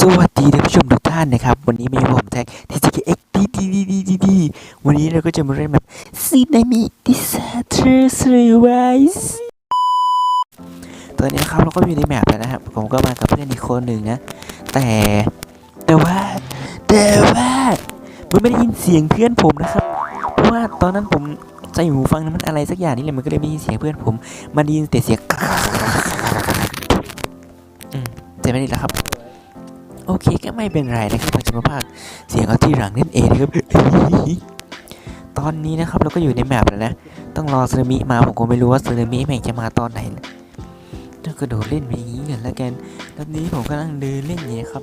สวัสดีท่านผู้ชมทุกท่านนะครับ วันนี้มีผมแท็กที่จะเอ็กดีดีดีดีดีดีวันนี้เราก็จะมาเล่นแบบซีนามิดิสเทอร์สไวส์ตอนนี้นะครับเราก็อยู่ในแมปแล้วนะครับ ผมก็มากับเพื่อนอีกคนหนึ่งนะ แต่แต่ว่าแต่ว่าผมไม่ได้ยินเสียงเพื่อนผมนะครับ เพราะว่าตอนนั้นผมใส่หูฟังนั้นมันอะไรสักอย่างนี่แหละมันก็เลยไม่ได้ยินเสียงเพื่อนผม มันได้ยินแต่เสียงแต่ไม่ได้แล้วครับ โอเคก็ไม่เป็นไรนะครับเราจะมาพากเสียงเอาที่หลังนั่นเองนะครับตอนนี้นะครับเราก็อยู่ในแมปแล้วนะ ต้องรอสึนามิมาผมก็ไม่รู้ว่าสึนามิแม่งจะมาตอนไหนถ้ากระโดดเล่นไปอย่างนี้กันแล้วกันตอนนี้ผมกำลังเดินเล่นอย่างนี้นะครับ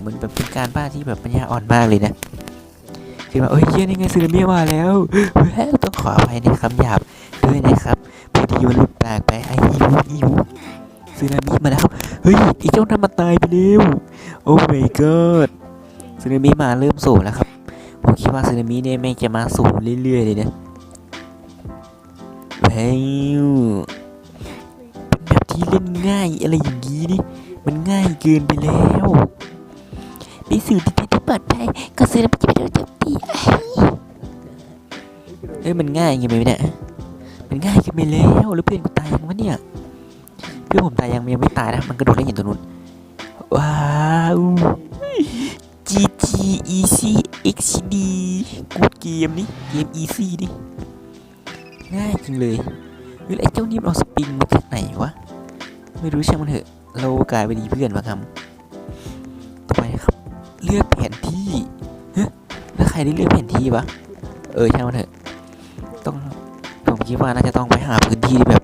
เหมือนแบบเป็นการบ้าที่แบบปัญญาอ่อนมากเลยนะคือว่าเอ้ยเหี้ยนี่ไงสึนามิมาแล้วแล้วต้องขออภัยในคำหยาบด้วยนะครับพอดีมันหลุดปากไปไอ้ยิวยิวสึนามิมาแล้ว เฮ้ยอ้เจ้านั่นมันตายไปแล้ว โอ้ my god สึนามิมาเริ่มสูงแล้วครับ ผมคิดว่าสึนามิเนี่ยแม่งจะมาสูงเรื่อยๆเลยนะว้าวเป็นแบบที่เล่นง่ายอะไรอย่างนี้นี่ มันง่ายเกินไปแล้วไปสู่ที่ที่ปลอดภัยก็สึนามิจะไม่โดนโจมตีเอ้ยมันง่ายยังไงเนี่ยมันง่ายเกินไปแล้วแล้วเพื่อนกูตายยังวะเนี่ย เพื่อนผมตายยังยังไม่ตายนะ มันกระโดดเล่นอยู่ตรงนู้น ว้าว GG Easy XD กูดเกมนี่เกม Easy ดิง่ายจริงเลยเฮ้ยไอ้เจ้านี่มันเอาสปริงมาจากไหนวะ ไม่รู้ช่างมันเถอะ เรากลายเป็นดีเพื่อนมาครับต่อไปครับ เลือกแผนที่เฮ้ยแล้วใครได้เลือกแผนที่วะเออช่างมันเถอะ ต้องผมคิดว่าน่าจะต้องไปหาพื้นที่ที่แบบ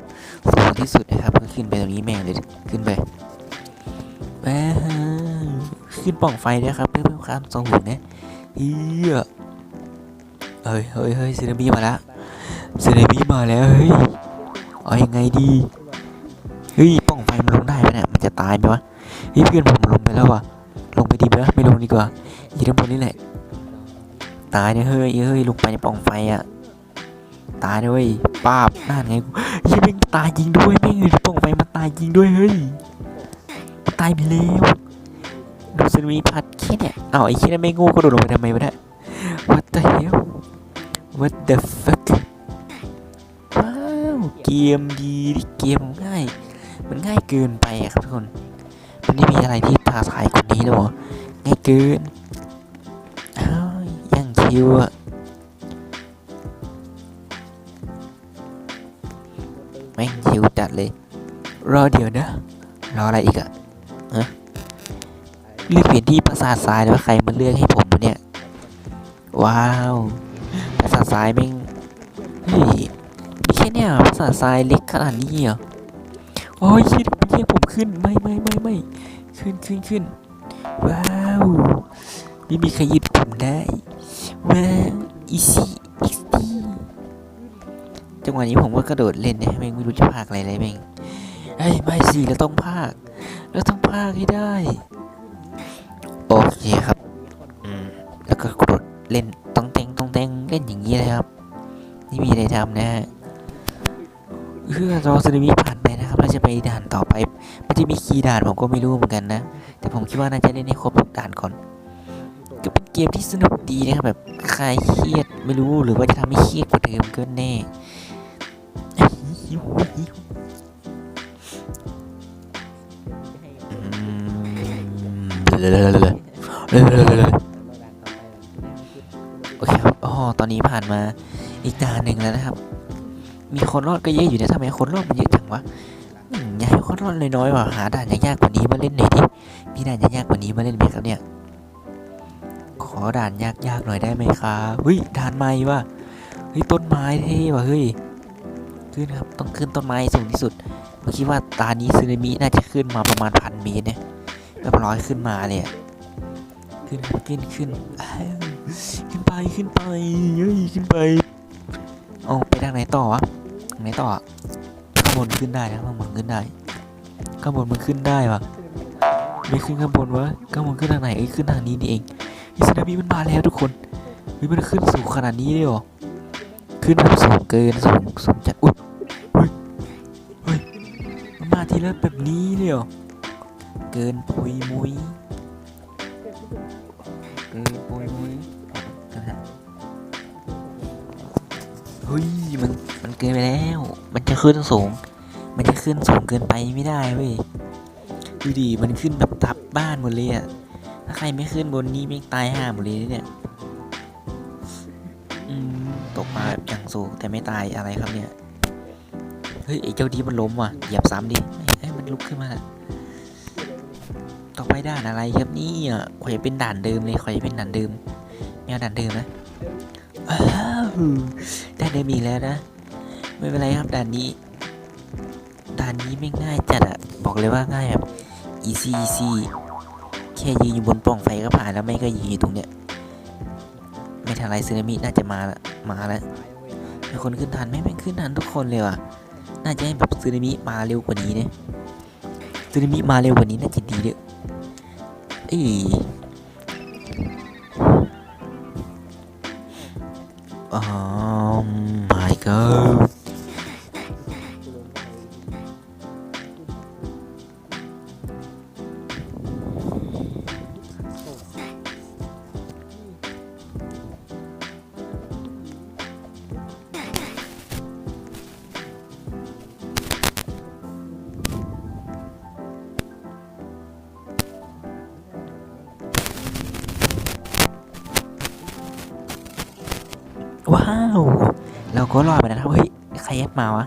สูงที่สุดนะครับก็ขึ้นไปตรงนี้แม่งเลยขึ้นไป ว้าวขึ้นปล่องไฟด้วครับเพื่อเพิ่มความทรงหุ่นนะเฮียเฮ้ยเฮ้ยเฮ้ยซีนามิมาแล้วซีนามิมาแล้วเฮ้ยเอายังไงดีเฮ้ยปล่องไฟมันลงได้ไหมเนี่ยมันจะตายไหมวะเฮ้ยเพื่อนผมลงไปแล้ววะลงไปดีไหมวะไม่ลงดีกว่าอยู่ด้านบนนี่แหละตายเนี่ยเฮ้ยเฮ้ยลงไปในปล่องไฟอะตายด้วยป้าบนั่นไงกูเฮ้ยแม่งตายจริงด้วยแม่งอยู่ในปล่องไฟมันตายจริงด้วยเฮ้ย ตายไปแล้วดูซึนามิพัดแค่เนี่ยอ้าวไอ้แค่นั้นไม่ง่ก็โดดลงไปทำไมวะเนี่ย What the hell What the fuck ว้าวเกมดีดิเกมง่าย มันง่ายเกินไปอะครับทุกคน มันไม่มีอะไรที่ท้าทายกว่านี้หรอง่ายเกินอ้าวยังชิวอะแม่งชิวจัดเลย รอเดี๋ยวนะ รออะไรอีกอะ เลือกเปลี่ยนที่ปราสาททรายแล้วใครมาเลือกให้ผมวะเนี่ย ว้าวปราสาททรายแม่งเฮ้ยมีแค่เนี่ยปราสาททรายเล็กขนาดนี้เหรอโอ้ยคิดว่าเรียผมขึ้นไม่ไม่ไม่ไม่ขึ้นขึ้นขึ้นว้าวไม่มีใครหยุดผมได้ว้าวอีซี่อีซี่จังหวะนี้ผมก็กระโดดเล่นนี่ยแม่งไม่รู้จะพากอะไรเลยแม่งเฮ้ยไม่สิเราต้องพากเราต้องพากให้ได้ โอเคครับอืมแล้วก็กดเล่นต้องเต็งต้องเต็งเล่นอย่างนี้เลยครับนี่มีอะไรทำนะฮะเพื่อรอสึนามิผ่านไปนะครับเราจะไปด่านต่อไปมันจะมีคีย์ด่านผมก็ไม่รู้เหมือนกันนะ แต่ผมคิดว่าน่าจะเล่นให้ครบทุกด่านก่อนก็เป็นเกมที่สนุกดีนะครับแบบคลายเครียดไม่รู้หรือว่าจะทำให้เครียดกว่าเดิมก็แน่อืมโอนนี้ผ่านมาอีกด่านหนึ่งแล้วนะครับ มีคนรอดก็เยอะอยู่นะทำไมคนรอดมันเยอะจังวะอยากให้คนรอดน้อยๆว่ะหาด่านยากๆกว่านี้มาเล่นหน่อยดิมีด่านยากๆกว่านี้มาเล่นไหมครับเนี่ย ขอด่านยากๆหน่อยได้ไหมครับเฮ้ยด่านใหม่ว่ะเฮ้ยต้นไม้เท่ว่ะเฮ้ยขึ้นครับต้องขึ้นต้นไม้สูงที่สุดผมคิดว่าตานี้ซึนามิน่าจะขึ้นมาประมาณพันเมตรเนี่ยแบบร้อยขึ้นมาเลยอะขึ้นขึ้นขึ้น ขึ้นไปขึ้นไปเฮ้ยขึ้นไปเอาไปทางไหนต่อวะทางไหนต่อข้างบนขึ้นได้นะข้างบนขึ้นได้ข้างบนมันขึ้นได้วะไม่ขึ้นข้างบนวะข้างบนขึ้นทางไหนเอ้ยขึ้นทางนี้นี่เองอิสนามิมันมาแล้วทุกคนเฮ้ยมันขึ้นสูงขนาดนี้เลยหรอขึ้นแบบสูงเกินสูงสูงจัดอุ๊ยเฮ้ยเฮ้ยมันมาทีละแบบนี้เลยหรอเกินปุยมุย มันมันเกินไปแล้ว มันจะขึ้นสูง มันจะขึ้นสูงเกินไปไม่ได้เว้ยดูดิมันขึ้นแบบทับบ้านหมดเลยอะถ้าใครไม่ขึ้นบนนี้ไม่งตายห่าหมดเลยเนี่ยอืมตกมาแบบอย่างสูงแต่ไม่ตายอะไรครับเนี่ยเฮ้ยไอ้เจ้าดีมันล้มว่ะเหยียบซ้ำดิเอ้มันลุกขึ้นมาต่อไปด่านอะไรครับนี่ยขออยเป็นด่านเดิมเลยขออยเป็นด่านเดิมไม่เอาด่านเดิมนะ อ้าวด่มีแล้วนะ ไม่เป็นไรครับด่านนี้ด่านนี้ไม่ง่ายจัดอะบอกเลยว่าง่ายแบบ easy easy แค่ยืนอยู่บนปล่องไฟก็ผ่านแล้วไม่ก็ยืนอยู่ตรงเนี้ยไม่ทันไรซึนามิน่าจะมาละมาแล้วมีคนขึ้นทันไหมไม่ขึ้นทันทุกคนเลยว่ะน่าจะให้แบบซึนามิมาเร็วกว่านี้เนี่ยซึนามิมาเร็วกว่านี้น่าจะดีเด้อเอ้ยอ๋อ go. Wow. ก็รอดไปนะครับเฮ้ยใครแอดมาวะ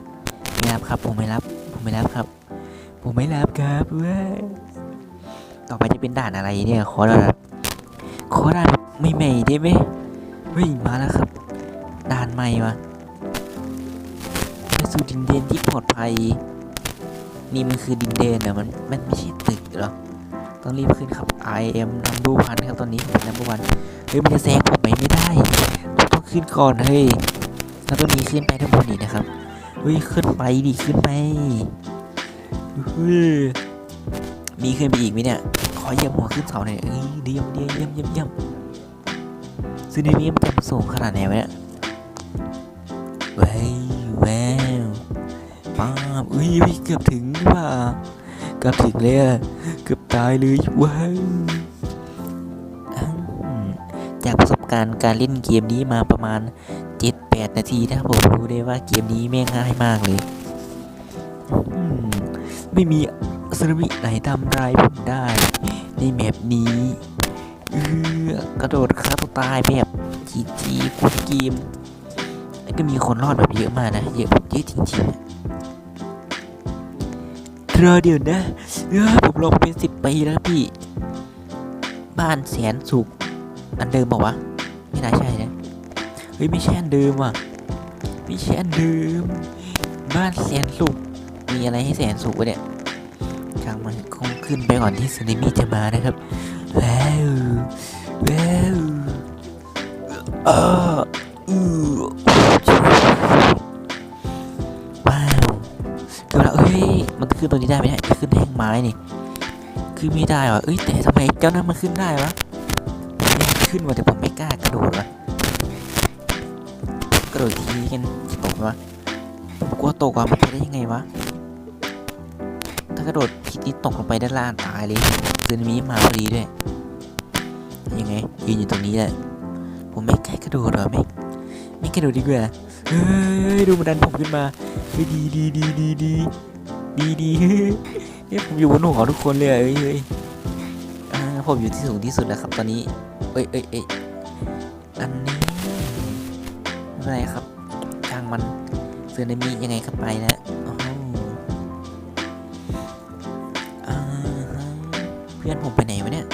ไม่รับครับ ผมไม่รับ ผมไม่รับครับ ผมไม่รับครับเว้ยต่อไปจะเป็นด่านอะไรเนี่ยขอด่านขอด่านแบบใหม่ๆได้ไหมเฮ้ยมาแล้วครับ ด่านใหม่วะไปสู่ดินแดนที่ปลอดภัย นี่มันคือดินแดนอมันมันไม่ใช่ตึกหรอต้องรีบขึ้นครับ I am number one ครับตอนนี้ผมเป็น number one เฮ้ยมันจะแซงผมไหมไม่ได้ ต้องขึ้นก่อนเฮ้ย เราต้องมีขึ้นไปทั้งหมดนี่นะครับเฮ้ยขึ้นไปดิขึ้นไปเฮ้ยมีขึ้นไปอีกไหมเนี่ยขอเยี่ยบหัวขึ้นเสาหน่อยเอ้ยเยี่ยมเยี่ยมเยี่ยมเยี่ยมเยี่ยมซึ่งในนี้มันจะสูงขนาดไหนวะเนี่ยว้าวว้าวป้าบเอ้ยเฮ้ยเกือบถึงว่าเกือบถึงเลยอะเกือบตายเลยว้าวจากประสบการณ์การเล่นเกมนี้มาประมาณ 7-8 นาทีนะครับผมรู้ได้ว่าเกมนี้แม่งง่ายมากเลยมไม่มีสึนามิไหนทำร้ายผมได้ในแมปนี้เออกระโดดฆ่าตัวตายแบบจีจีกุดเกมแล้วก็มีคนรอดแบบเยอะมากนะ เยอะแบบเยอะจริงๆรอเดี๋ยวนะเออผมลงเป็นสิบปีแล้วพี่ บ้านแสนสุข อันเดิมบอกวะไม่น่าใช่ ฮ้ยไม่ใช่อันเดิมว่ะไม่ใช่อันเดิม บ้านแสนสุขมีอะไรให้แสนสุขวะเนี่ยช่างมันคงขึ้นไปก่อนที่สึนามิจะมานะครับว้าวว้าวเอออือว้าวเดี๋ยวนะเอ้ยมันขึ้นตรงนี้ได้ไหมเนี่ยขึ้นแท่งไม้นี่ขึ้นไม่ได้วะเอ้ยแต่ทำไมเจ้านั้นมันขึ้นได้วะขึ้นมาแต่ผมไม่กล้ากระโดดวะ กระโดดทีกันตกไหมวะผมกลัวตกอะมันจะได้ยังไงวะ ถ้ากระโดดทีนี้ตกลงไปด้านล่างตายเลยซึนามิมาพอดีด้วย ยังไงยืนอยู่ตรงนี้แหละ ผมไม่กล้ากระโดดหรอไม่ไม่กระโดดดีกว่า เฮ้ยดูมันดันผมขึ้นมาเฮ้ยดีดีดีดีดีดีดีเฮ้ยผมอยู่บนหัวทุกคนเลยเอ้ยเฮ้ยอ่าผมอยู่ที่สูงที่สุดแล้วครับตอนนี้ เอ้ยเอ้ยเอ้ยอันนี้ ไม่เป็นไรครับช่างมันเซนามิยังไงก็ไปแล้วโอ้โหอ่าฮะเพื่อนผมไปไหนวะเนี่ย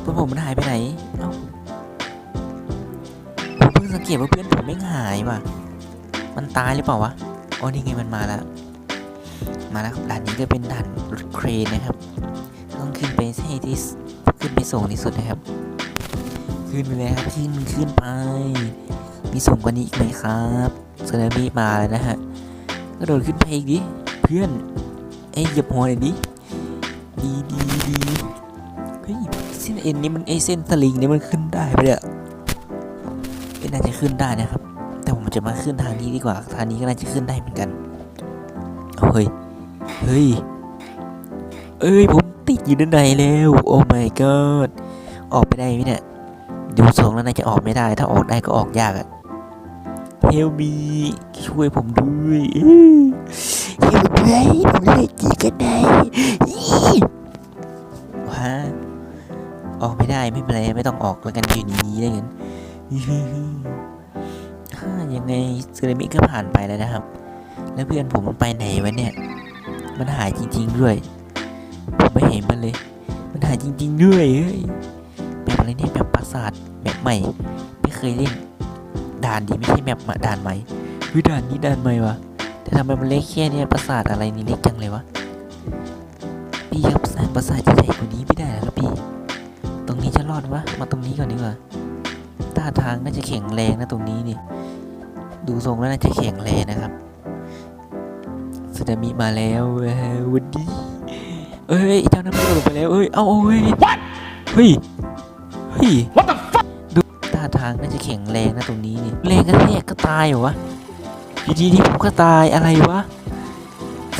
เพื่อนผมมันหายไปไหนเอ้าผมเพิ่งสังเกตว่าเพื่อนผมไม่หายว่ะมันตายหรือเปล่าวะอ๋อนี่ไงมันมาแล้วมาแล้วครับด่านนี้ก็เป็นด่านรถเครนนะครับ ต้องขึ้นไปให้ที่ขึ้นไปสูงที่สุดนะครับ ขึ้นไปเลยครับขึ้นขึ้นไป มีสูงกว่านี้อีกไหมครับสึนามิมาแล้วนะฮะกระโดดขึ้นไปอีกดิเพื่อนไอ้ยเหยียบหัวหน่อยดิดีดีดีเฮ้ยเส้นเอ็นนี่มันไอเส้นสลิงนี่มันขึ้นได้ปะเนี่ยเอ็นน่าจะขึ้นได้นะครับ แต่ผมจะมาขึ้นทางนี้ดีกว่าทางนี้ก็น่าจะขึ้นได้เหมือนกันเอาเฮ้ยเฮ้ยเอ้ยผมติดอยู่ด้านในแล้วโอ้ my god ออกไปได้ไหมเนี่ยดูทรงแล้วน่าจะออกไม่ได้ ถ้าออกได้ก็ออกยากอะ help me ช่วยผมด้วยเอ้ย help me ผมเล่นจีกันได้อีว้าออกไม่ได้ไม่เป็นไรไม่ต้องออกแล้วกันอยู่นี้แล้วกันฮ่ายังไงซึนามิก็ผ่านไปแล้วนะครับ แล้วเพื่อนผมมันไปไหนวะเนี่ย มันหายจริง ๆ ด้วยผมไม่เห็นมันเลย มันหายจริง ๆ ด้วยเฮ้ยแบบอะไรเนี่ยแบบปราสาทแบบใหม่ ไม่เคยเล่น ด่านดีไม่ใช่แมาด่านใหม่เฮ้ยด่านนี้ด่านใหม่วะแต่ทำไมมันเล็กแค่เนี่ยปราสาทอะไรนี่เล็กจังเลยวะพี่ครับสร้างปราสาทใหญ่กว่านี้ไม่ได้แล้วพี่ ตรงนี้จะรอดวะมาตรงนี้ก่อนดีกว่าท่าทางน่าจะแข็งแรงนะตรงนี้นี่ดูทรงแล้วน่าจะแข็งแรงนะครับสึนามิมาแล้ววันดีเอ้ยเจ้าน้ำมันลงไปแล้วเอ้ยเอ้าเอ้ยเฮ้ยเฮ้ยางน่าจะแข็งแรงนะตรงนี้นี่แรงกระแทกก็ตายเหรอวะอยู่ดีๆผมก็ตายอะไรวะ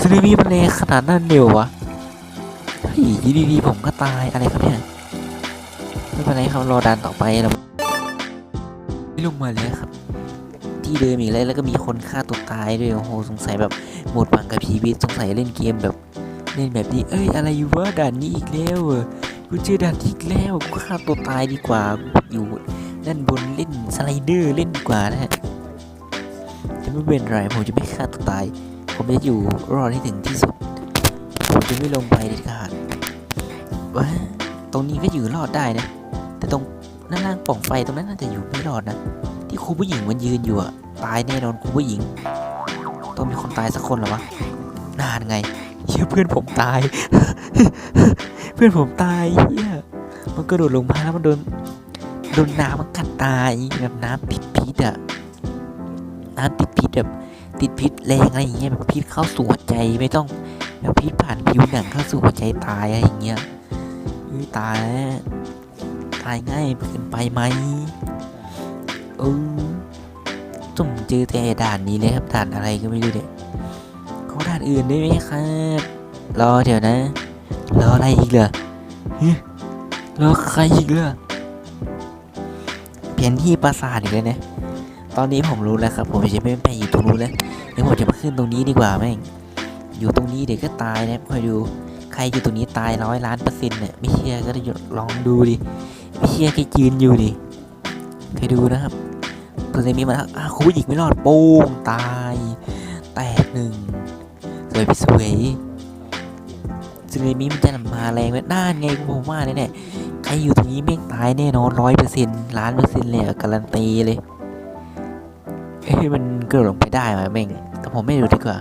สึนามิมันแรงขนาดนั้นเร็ววะเฮ้ยอยู่ดีๆผมก็ตายอะไรครับเนี่ยไม่เป็นไรครับรอดันต่อไปเราไม่ลงมาเลยครับ ที่เดิมอีกแล้วแล้วก็มีคนฆ่าตัวตายด้วยโอ้โหสงสัยแบบหมดหวังกับชีวิตสงสัยเล่นเกมแบบเล่นแบบนี้เอ้ยอะไรวะด่านนี้อีกแล้วเหรอกูเจอด่านอีกแล้วกูฆ่าตัวตายดีกว่าอยู่ ด้านบนเล่นสไลเดอร์เล่นกว่านะฮะจะไม่เป็นไรผมจะไม่ฆ่าตัวตาย ผมจะอยู่รอดให้ถึงที่สุด ผมจะไม่ลงไปเด็ดขาดว้าตรงนี้ก็อยู่รอดได้นะ แต่ตรงด้านล่างปล่องไฟตรงนั้นน่าจะอยู่ไม่รอดนะ ที่ครูผู้หญิงมันยืนอยู่อะตายแน่นอนครูผู้หญิง ต้องมีคนตายสักคนหรอวะนานไงเฮียเพื่อนผมตาย เพื่อนผมตายเฮียมันกระโดดลงมาแล้วมันโดน โดนน้ำมันกัดตายแบบน้ำติดพิษอะน้ำติดพิษแบบติดพิษแรงอะไรอย่างเงี้ยแบบพิษเข้าสู่หัวใจไม่ต้องแบบพิษผ่านผิวหนังเข้าสู่หัวใจตายอะไรอย่างเงี้ยเอ้ยตายตายง่ายเกินไปไหมเออผมเจอแต่ด่านนี้เลยครับด่านอะไรก็ไม่รู้เนี่ยขอด่านอื่นได้ไหมครับรอเดี๋ยวนะรออะไรอีกเหรอรอใครอีกเหรอ เปลี่ยนที่ปราสาทอีกแล้วนะ ตอนนี้ผมรู้แล้วครับผมจะไม่ไปอยู่ตรงนู้นแล้วเดี๋ยวผมจะมาขึ้นตรงนี้ดีกว่าแม่ง อยู่ตรงนี้เดี๋ยวก็ตายนะคอยดูใครอยู่ตรงนี้ตายร้อยล้านเปอร์เซ็นต์เนี่ยไม่เชื่อก็ลองดูดิไม่เชื่อแค่ยืนอยู่ดิคอยดูนะครับตัวเซมีมาแล้วอะคุณผู้หญิงไม่รอดโป้งตายแตกหนึ่งสวยพี่สวยซึนามิมันจะมาแรงไหมน่านไงผมว่าเนี่ยใครอยู่ นี้แม่งตายแน่นอนร้อยเปอร์เซ็นต์ล้านเปอร์เซ็นต์เลยการันตีเลยเอ้ยมันเกิดดลงไปได้ไหมแม่งแต่ผมไม่รู้ดีกว่า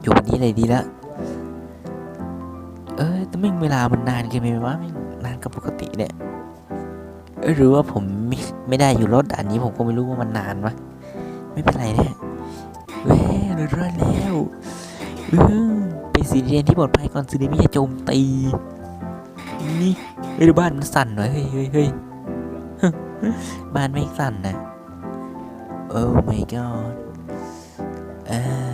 อยู่วันนี้เลยดีละเออแต่แม่งเวลามันนานเกินไปไหมวะแม่งนานกับปกติเนี่ยหรือว่าผมไม่ไม่ได้อยู่รถอันนี้ผมก็ไม่รู้ว่ามันนานวะไม่เป็นไรเนี่ยเว้ยเรอดแล้วเป็นสีแดงที่ปลอดภัยก่อนสึนามิจะโจมตี นี่เฮ้ยดูบ้านมันสั่นหน่อยเฮ้ยเฮ้ยเฮ้ยบ้านไม่สั่นนะโอ้ my god เออ